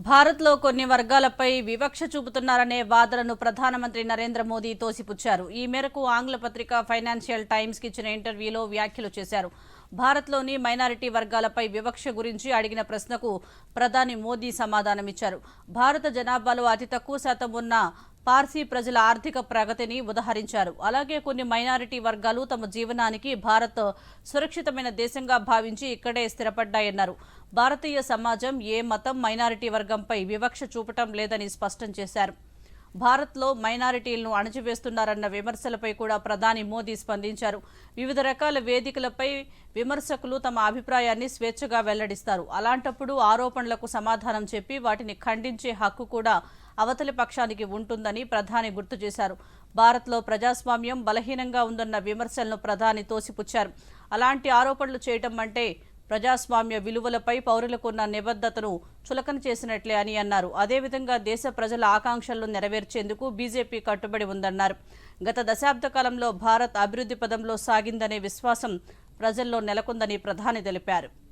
భారత్లో కొన్ని వర్గాలపై వివక్ష చూపుతున్నారనే వాదనను ప్రధానమంత్రి నరేంద్ర మోదీ తోసిపుచ్చారు. ఈ మేరకు ఆంగ్ల పత్రిక ఫైనాన్షియల్ టైమ్స్కి ఇచ్చిన ఇంటర్వ్యూలో వ్యాఖ్యలు చేశారు. భారత్లోని మైనారిటీ వర్గాలపై వివక్ష గురించి అడిగిన ప్రశ్నకు ప్రధాని మోదీ సమాధానమిచ్చారు. భారత జనాభాలో అతి తక్కువ శాతం ఉన్న పార్సీ ప్రజల ఆర్థిక ప్రగతిని ఉదహరించారు. అలాగే కొన్ని మైనారిటీ వర్గాలు తమ జీవనానికి భారత్ సురక్షితమైన దేశంగా భావించి ఇక్కడే స్థిరపడ్డాయన్నారు. భారతీయ సమాజం ఏ మతం మైనారిటీ వర్గంపై వివక్ష చూపటం లేదని స్పష్టం చేశారు. భారత్లో మైనారిటీలను అణచివేస్తున్నారన్న విమర్శలపై కూడా ప్రధాని మోదీ స్పందించారు. వివిధ రకాల వేదికలపై విమర్శకులు తమ అభిప్రాయాన్ని స్వేచ్ఛగా వెల్లడిస్తారు. అలాంటప్పుడు ఆరోపణలకు సమాధానం చెప్పి వాటిని ఖండించే హక్కు కూడా అవతలి పక్షానికి ఉంటుందని ప్రధాని గుర్తు చేశారు. భారత్లో ప్రజాస్వామ్యం బలహీనంగా ఉందన్న విమర్శలను ప్రధాని తోసిపుచ్చారు. అలాంటి ఆరోపణలు చేయటం అంటే ప్రజాస్వామ్య విలువలపై పౌరులకున్న నిబద్ధతను చులకన చేసినట్లే అని అన్నారు. అదేవిధంగా దేశ ప్రజల ఆకాంక్షలను నెరవేర్చేందుకు బీజేపీ కట్టుబడి ఉందన్నారు. గత దశాబ్ద కాలంలో భారత్ అభివృద్ధి పదంలో సాగిందనే విశ్వాసం ప్రజల్లో నెలకొందని ప్రధాని తెలిపారు.